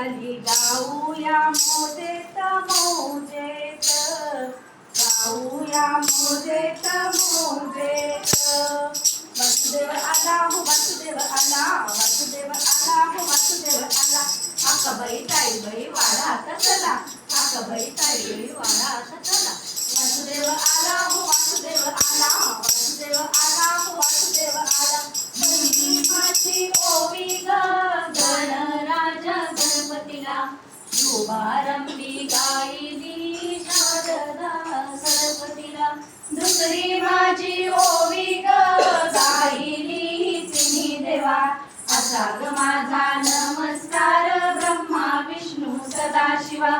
आली गाऊया मोदे मोजेत. गाऊया मोजेत मोजेत. वासुदेव आला हो वासुदेव आला वासुदेव आला हो वासुदेव आला. आकाबाई ताईबाई वाडा आता चला आकाबाई ताईबाई वाडा आता वाड़ा शुभारंभी गायली शारदा सरस्वतीला. दुसरी माझी ओवी ग गायली देवा. असा ग माझा नमस्कार ब्रह्मा विष्णू सदाशिवा.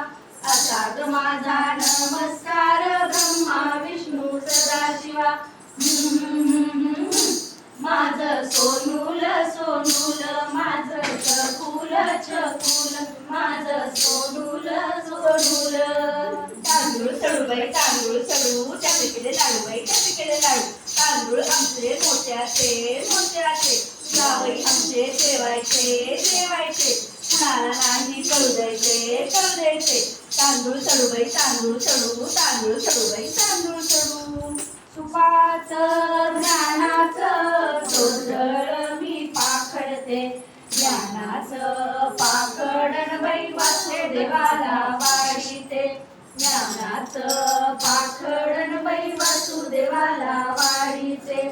असा ग माझा नमस्कार ब्रह्मा विष्णू सदाशिवा. माझ सोनूल सोनूल माझ चकुल चकुल. तांदूळ चढू बाई तांदूळ चढू त्या पिकेले लाडू बाई त्या पिकेले लाडू. तांदूळ आमचे मोठ्याचे मोठ्याचे. जावई आमचे देवायचे देवायचे. कुणाला नाही कळू द्यायचे कळू द्यायचे. तांदूळ चढू बाई तांदूळ चढू तांदूळ चढू बाई तांदूळ चढू सुपाच ज्ञानाचं जोंधळ मी पाखडते. ज्ञानाचं पाखडण बाई वाचे देवाला ज्ञानात पाखडण बाई वासुदेवाला वाडीचे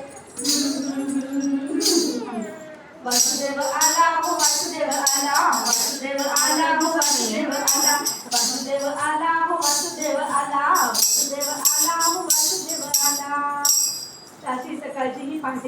वासुदेव आला हो वासुदेव आला हो, वासुदेव आला हो वासुदेव आला. वासुदेव आला हो वासुदेव आला वासुदेव आला हो वासुदेव आला. रात्री सकाळची ही पहाटे